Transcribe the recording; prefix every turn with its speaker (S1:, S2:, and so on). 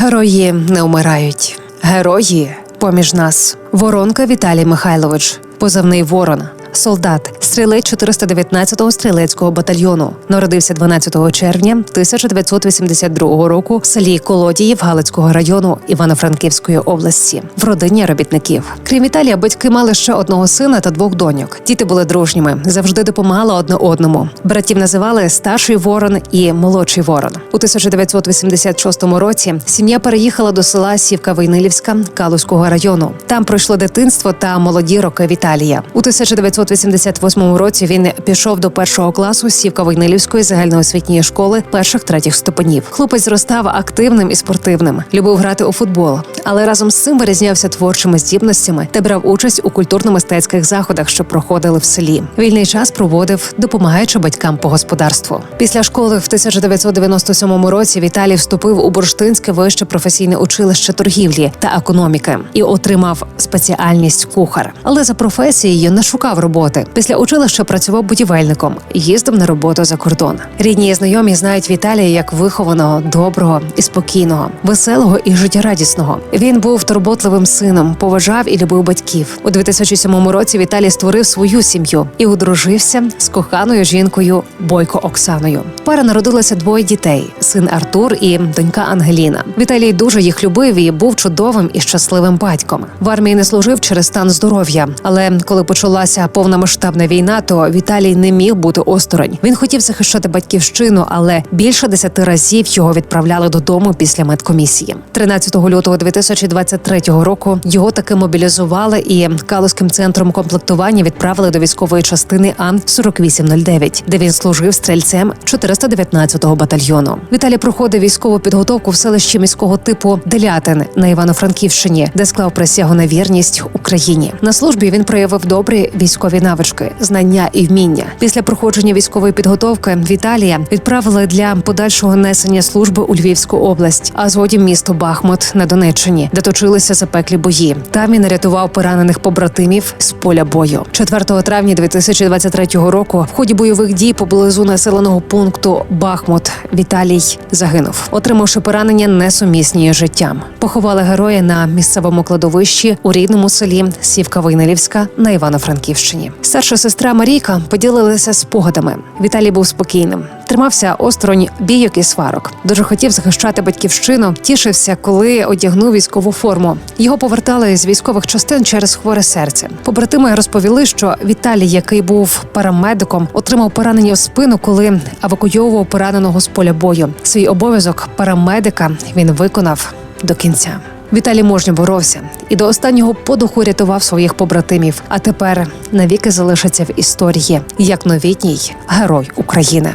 S1: Герої не вмирають. Герої поміж нас. Воронка Віталій Михайлович, позивний Ворон. Солдат, стрілець 419-го стрілецького батальйону. Народився 12 червня 1982 року в селі Колодіїв Галицького району Івано-Франківської області в родині робітників. Крім Віталія, батьки мали ще одного сина та двох доньок. Діти були дружніми, завжди допомагали одне одному. Братів називали старший ворон і молодший ворон. У 1986 році сім'я переїхала до села Сівка Войнилівська Калузького району. Там пройшло дитинство та молоді роки Віталія. У 1988 році він пішов до першого класу Сівка Войнилівської загальноосвітньої школи перших третіх ступенів. Хлопець зростав активним і спортивним, любив грати у футбол, але разом з цим вирізнявся творчими здібностями та брав участь у культурно-мистецьких заходах, що проходили в селі. Вільний час проводив, допомагаючи батькам по господарству. Після школи в 1997 році Віталій вступив у Бурштинське вище професійне училище торгівлі та економіки і отримав спеціальність кухар. Але за професією не шукав роботи. Після училища працював будівельником, їздив на роботу за кордон. Рідні і знайомі знають Віталія як вихованого, доброго і спокійного, веселого і життєрадісного. Він був турботливим сином, поважав і любив батьків. У 2007 році Віталій створив свою сім'ю і одружився з коханою жінкою Бойко Оксаною. Пара народилася двоє дітей: син Артур і донька Ангеліна. Віталій дуже їх любив і був чудовим і щасливим батьком. В армії не служив через стан здоров'я, але коли почалася повномасштабна війна, то Віталій не міг бути осторонь. Він хотів захищати батьківщину, але більше десяти разів його відправляли додому після медкомісії. 13 лютого 2023 року його таки мобілізували і Калузьким центром комплектування відправили до військової частини Ан 4809 де він служив стрільцем 419-го батальйону. Віталій проходив військову підготовку в селищі міського типу Делятин на Івано-Франківщині, де склав присягу на вірність Україні. На службі він проявив добрі військові навички, знання і вміння. Після проходження військової підготовки Віталія відправили для подальшого несення служби у Львівську область, а згодом місто Бахмут на Донеччині, де точилися запеклі бої. Там він рятував поранених побратимів з поля бою. 4 травня 2023 року в ході бойових дій поблизу населеного пункту Бахмут Віталій загинув, отримавши поранення несумісні життям. Поховали героя на місцевому кладовищі у рідному селі Сівка Войнилівська на Івано-Франківщині. Старша сестра Марійка поділилася спогадами. Віталій був спокійним, тримався осторонь бійок і сварок. Дуже хотів захищати батьківщину. Тішився, коли одягнув військову форму. Його повертали з військових частин через хворе серце. Побратими розповіли, що Віталій, який був парамедиком, отримав поранення в спину, коли евакуйовував пораненого з поля бою. Свій обов'язок парамедика він виконав до кінця. Віталій мужньо боровся і до останнього подуху рятував своїх побратимів. А тепер навіки залишиться в історії як новітній герой України.